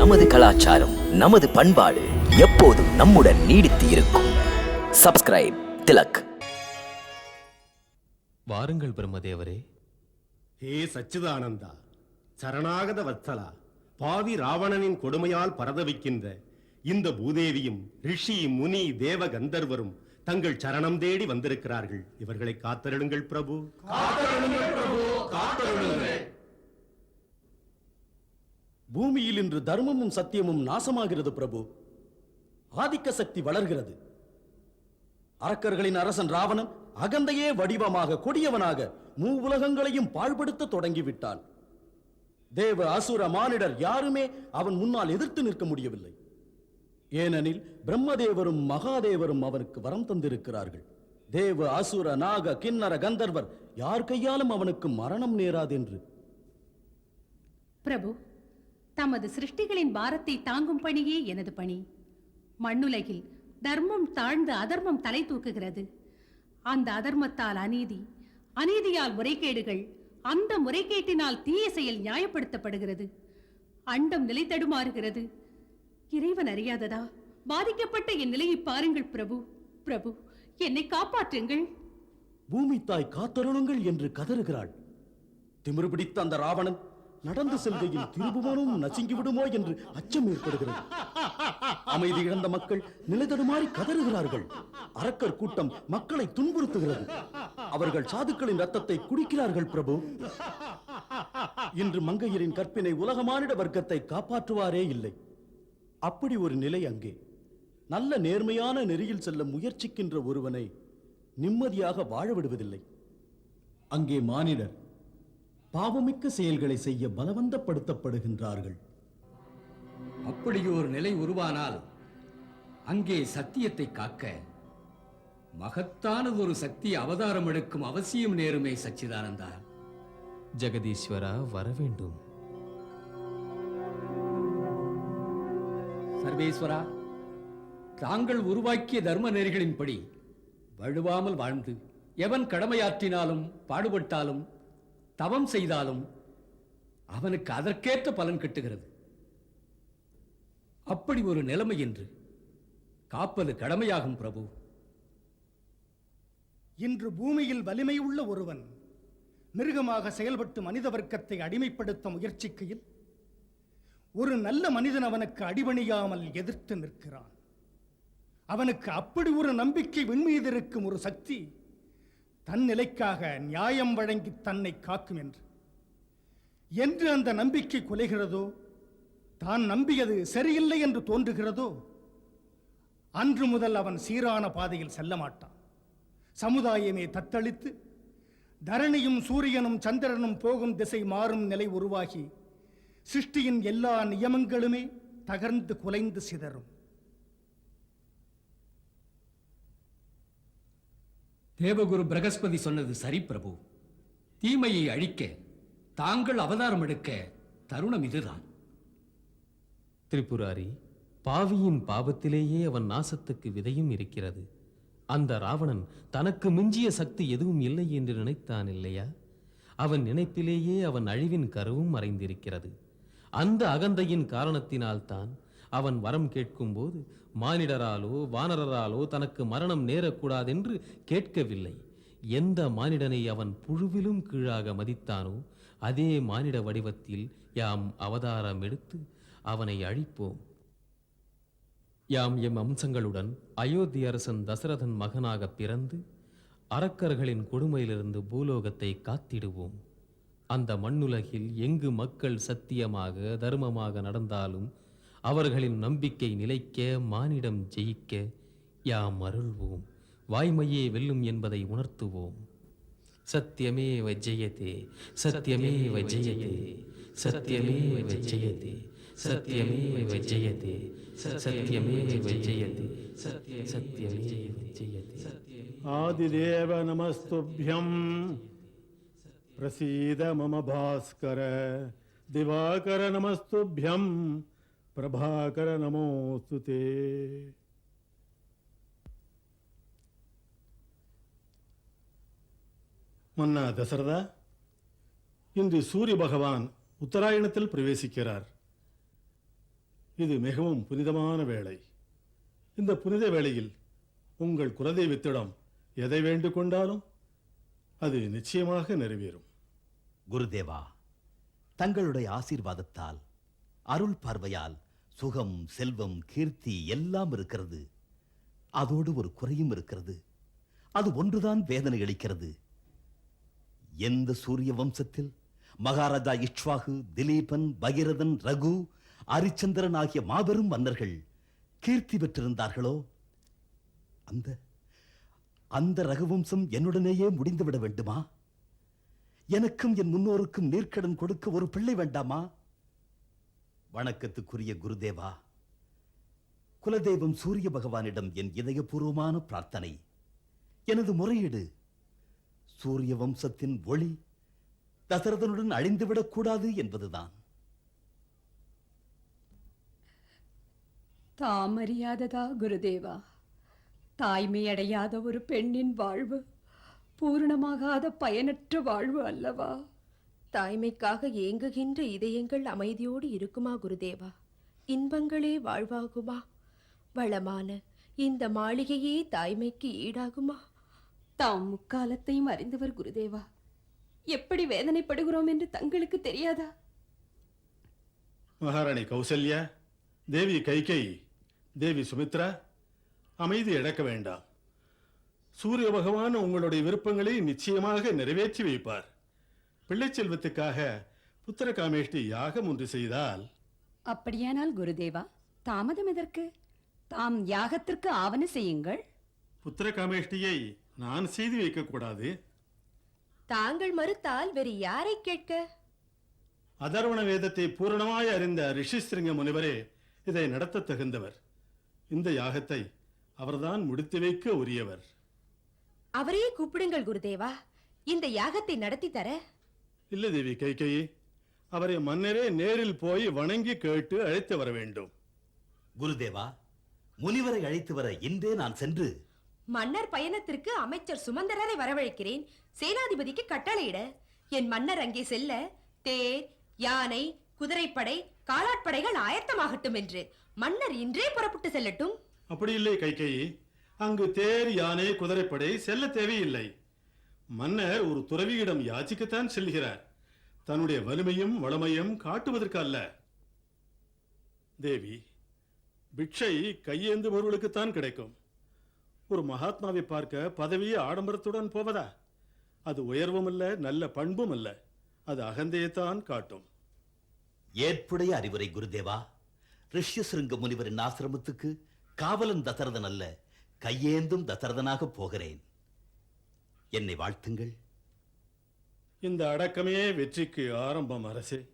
நமது கலாச்சாரம் நமது பண்பாடு எப்போதும் நம்முடன் நீடித்து இருக்கும். சப்ஸ்கிரைப் திலக். வாருங்கள் பிரம்மதேவரே. ஹே சச்சிதானந்தா சரணாகத வத்சலா பாவி ராவணனின் கொடுமையால் பரதவிக்கின்ற இந்த பூதேவியும் ரிஷி முனி தேவ கந்தர்வரும் தங்கள் சரணம் தேடி வந்திருக்கிறார்கள். இவர்களை காத்தருளுங்கள் பிரபு. பூமியில் இன்று தர்மமும் சத்தியமும் நாசமாகிறது பிரபு. ஆதிக்க சக்தி வளர்கிறது. அரக்கர்களின் அரசன் ராவணன் அகந்தையே வடிவமாக கொடியவனாக மூவுலகங்களையும் பாழ்படுத்த தொடங்கிவிட்டான். தேவ அசுர மானிடர் யாருமே அவன் முன்னால் எதிர்த்து நிற்க முடியவில்லை. ஏனெனில் பிரம்மதேவரும் மகாதேவரும் அவனுக்கு வரம் தந்திருக்கிறார்கள். தேவ அசுர நாக கிண்ணர கந்தர்வர் யார் கையாலும் அவனுக்கு மரணம் நேராதென்று. பிரபு தமது சிருஷ்டிகளின் பாரத்தை தாங்கும் பணியே எனது பணி. மண்ணுலகில் தர்மம் தாழ்ந்து அதர்மம் தலை தூக்குகிறது. அந்த அதர்மத்தால் அநீதி அநீதியால் முறைகேடுகள் அந்த முறைகேட்டினால் தீய செயல் நியாயப்படுத்தப்படுகிறது. அண்டம் நிலை தடுமாறுகிறது. இறைவன் அறியாததா? பாதிக்கப்பட்ட என் நிலையை பாருங்கள் பிரபு. பிரபு என்னை காப்பாற்றுங்கள். பூமி தாய் காத்தருளுங்கள் என்று கதறுகிறாள். திமிரு பிடித்த அந்த ராவணன் நடந்து செல்கையில் திருபுவனும் நசுங்கி விடுமோ என்று அச்சம் ஏற்படுகிறது. அமைதி இழந்த மக்கள் நிலைதடுமாறி கதறுகிறார்கள். அரக்கர் கூட்டம் மக்களை துன்புறுத்துகிறது. அவர்கள் சாதுக்களின் ரத்தத்தை குடிக்கிறார்கள் பிரபு. இன்று மங்கையரின் கற்பினை உலக மானிட வர்க்கத்தை காப்பாற்றுவாரே இல்லை. அப்படி ஒரு நிலை அங்கே. நல்ல நேர்மையான நெறியில் செல்ல முயற்சிக்கின்ற ஒருவனை நிம்மதியாக வாழ விடுவதில்லை. அங்கே மானிடர் பாவமிக்க செயல்களை செய்ய பலவந்தப்படுத்தப்படுகின்றார்கள். அப்படி ஒரு நிலை உருவானால் அங்கே சத்தியத்தை காக்க மகத்தானதொரு சக்தி அவதாரம் எடுக்கும் அவசியம் நேருமே சச்சிதானந்தா. ஜெகதீஸ்வரா வரவேண்டும் சர்வேஸ்வரா தாங்கள் உருவாக்கிய தர்ம நெறிகளின்படி வழுவாமல் வாழ்ந்து எவன் கடமையாற்றினாலும் பாடுபட்டாலும் தவம் செய்தாலும் அவனுக்கு அதற்கேற்ற பலன் கிட்டுகிறது. அப்படி ஒரு நிலைமை என்று காப்பது கடமையாகும் பிரபு. இன்று பூமியில் வலிமையுள்ள ஒருவன் மிருகமாக செயல்பட்டு மனித வர்க்கத்தை அடிமைப்படுத்த முயற்சிக்கையில் ஒரு நல்ல மனிதன் அவனுக்கு அடிபணியாமல் எதிர்த்து நிற்கிறான். அவனுக்கு அப்படி ஒரு நம்பிக்கை விண்மீது இருக்கும் ஒரு சக்தி தன் நிலைக்காக நியாயம் வழங்கி தன்னை காக்கும் என்று. என்று அந்த நம்பிக்கை குலைகிறதோ? தான் நம்பியது சரியில்லை என்று தோன்றுகிறதோ? அன்று முதல் அவன் சீரான பாதையில் செல்ல மாட்டான். சமுதாயமே தத்தளித்து தரணியும் சூரியனும் சந்திரனும் போகும் திசை மாறும் நிலை உருவாகி சிருஷ்டியின் எல்லா நியமங்களுமே தகர்ந்து குலைந்து சிதறும். தேவகுரு பிரகஸ்பதி சொன்னது சரி பிரபு. தீமையை அழிக்க தாங்கள் அவதாரம் எடுக்க தருணம் இதுதான். திரிபுராரி பாவியின் பாவத்திலேயே அவன் நாசத்துக்கு விதையும் இருக்கிறது. அந்த ராவணன் தனக்கு மிஞ்சிய சக்தி எதுவும் இல்லை என்று நினைத்தான் இல்லையா? அவன் நினைப்பிலேயே அவன் அழிவின் கருவும் மறைந்திருக்கிறது. அந்த அகந்தையின் காரணத்தினால்தான் அவன் வரம் கேட்கும்போது மானிடராலோ வானரராலோ தனக்கு மரணம் நேரக்கூடாதென்று கேட்கவில்லை. எந்த மானிடனை அவன் புழுவிலும் கீழாக மதித்தானோ அதே மானிட வடிவத்தில் யாம் அவதாரம் எடுத்து அவனை அழிப்போம். யாம் எம் அம்சங்களுடன் அயோத்தி அரசன் தசரதன் மகனாக பிறந்து அரக்கர்களின் கொடுமையிலிருந்து பூலோகத்தை காத்திடுவோம். அந்த மண்ணுலகில் எங்கு மக்கள் சத்தியமாக தர்மமாக நடந்தாலும் அவர்களின் நம்பிக்கை நிலைக்க மானிடம் ஜெயிக்க யாம் அருள்வோம் வாய்மையே வெல்லும் என்பதை உணர்த்துவோம். சத்தியமே வஜ்ஜயதே சத்தியமே வஜ்ஜயதே சத்தியமே வஜ்ஜயதே சத்தியமே வஜ்ஜயதே சத்தியமே வஜ்ஜயதே சத்திய சத்தியமே வஜ்ஜயதே ஆதிதேவ நமஸ்துபியம். பிரசீத மம பாஸ்கர திவாகர நமஸ்துபியம். பிரபாகர நமோஸ்து தே. மன்னா தசரதா இன்று சூரிய பகவான் உத்தராயணத்தில் பிரவேசிக்கிறார். இது மிகவும் புனிதமான வேலை இந்த புனித வேளையில் உங்கள் குலதெய்வத்திடம் எதை வேண்டுகொண்டாலும் அது நிச்சயமாக நிறைவேறும். குருதேவா தங்களுடைய ஆசீர்வாதத்தால் அருள் பார்வையால் சுகம் செல்வம் கீர்த்தி எல்லாம் இருக்கிறது. அதோடு ஒரு குறையும் இருக்கிறது. அது ஒன்றுதான் வேதனை அளிக்கிறது. எந்த சூரிய வம்சத்தில் மகாராஜா இஷ்வாகு திலீபன் பகிரதன் ரகு அரிச்சந்திரன் ஆகிய மாபெரும் மன்னர்கள் கீர்த்தி பெற்றிருந்தார்களோ? அந்த அந்த ரகுவம்சம் என்னுடனேயே முடிந்துவிட வேண்டுமா? எனக்கும் என் முன்னோருக்கும் நீர்க்கடன் கொடுக்க ஒரு பிள்ளை வேண்டாமா? வணக்கத்துக்குரிய குருதேவா குலதெய்வம் சூரிய பகவானிடம் என் இதயபூர்வமான பிரார்த்தனை. எனது முறையீடு சூரிய வம்சத்தின் ஒளி தசரதனுடன் அழிந்துவிடக் கூடாது என்பதுதான். தாமறியாததா குருதேவா? தாய்மை அடையாத ஒரு பெண்ணின் வாழ்வு பூரணமாகாத பயனற்ற வாழ்வு அல்லவா? தாய்மைக்காக ஏங்குகின்ற இதயங்கள் அமைதியோடு இருக்குமா குருதேவா? இன்பங்களே வாழ்வாகுமா? வளமான இந்த மாளிகையே தாய்மைக்கு ஈடாகுமா? தாம் முக்காலத்தையும் அறிந்தவர் குருதேவா. எப்படி வேதனைப்படுகிறோம் என்று தங்களுக்கு தெரியாதா? மகாராணி கௌசல்யா தேவி கைகை தேவி சுமித்ரா அமைதி இழக்க வேண்டாம். சூரிய பகவான் உங்களுடைய விருப்பங்களை நிச்சயமாக நிறைவேற்றி வைப்பார். பிள்ளைச் செல்வத்துக்காக புத்திர காமேஷ்டி யாகம் ஒன்று செய்தால்? அப்படியானால் குருதேவா தாமதம் எதற்கு? தாம் யாகத்திற்கு ஆவண செய்யுங்கள். புத்திர காமேஷ்டியை நான் செய்து வைக்கக்கூடாது தாங்கள் மறுத்தால் வேறு யாரை கேட்க? அதர்வண வேதத்தை பூரணமாய் அறிந்த ரிஷிஸ்ரிங்க முனிவரே இதை நடத்த தகுந்தவர். இந்த யாகத்தை அவர்தான் முடித்து வைக்க உரியவர். அவரையே கூப்பிடுங்கள் குருதேவா இந்த யாகத்தை நடத்தி தர. இல்லை தேவி கைகேயி அவரை மன்னரே நேரில் போய் வணங்கி கேட்டு அழைத்து வர வேண்டும். குருதேவா முனிவரை அழைத்து வர இன்றே நான் சென்று. மன்னர் பயணத்திற்கு அமைச்சர் சுமந்தரரை வரவழைக்கிறேன். சேனாதிபதிக்கு கட்டளையிட. என் மன்னர் அங்கே செல்ல. தேர் யானை குதிரைப்படை காலாட்படைகள் ஆயத்தமாகட்டும் என்று. மன்னர் இன்றே புறப்பட்டு செல்லட்டும். அப்படி இல்லை கைகேயி அங்கு தேர் யானை குதிரைப்படை செல்ல தேவையில்லை. மன்னர் ஒரு துறவியிடம் யாச்சிக்கத்தான் செல்கிறார். தன்னுடைய வலிமையும் வளமையும் காட்டுவதற்கு அல்ல தேவி பிட்சை கையேந்துபவர்களுக்குத்தான் கிடைக்கும். ஒரு மகாத்மாவை பார்க்க பதவியை ஆடம்பரத்துடன் போவதா? அது உயர்வும் அல்ல நல்ல பண்பும் அல்ல அது அகந்தையைத்தான் காட்டும். ஏற்புடைய அறிவுரை குருதேவா ரிஷ்யசிருங்க முனிவரின் ஆசிரமத்துக்கு காவலன் தசரதன் அல்ல கையேந்தும் தசரதனாக போகிறேன். என்னை வாழ்த்துங்கள். இந்த அடக்கமே வெற்றிக்கு ஆரம்பம் அரசே.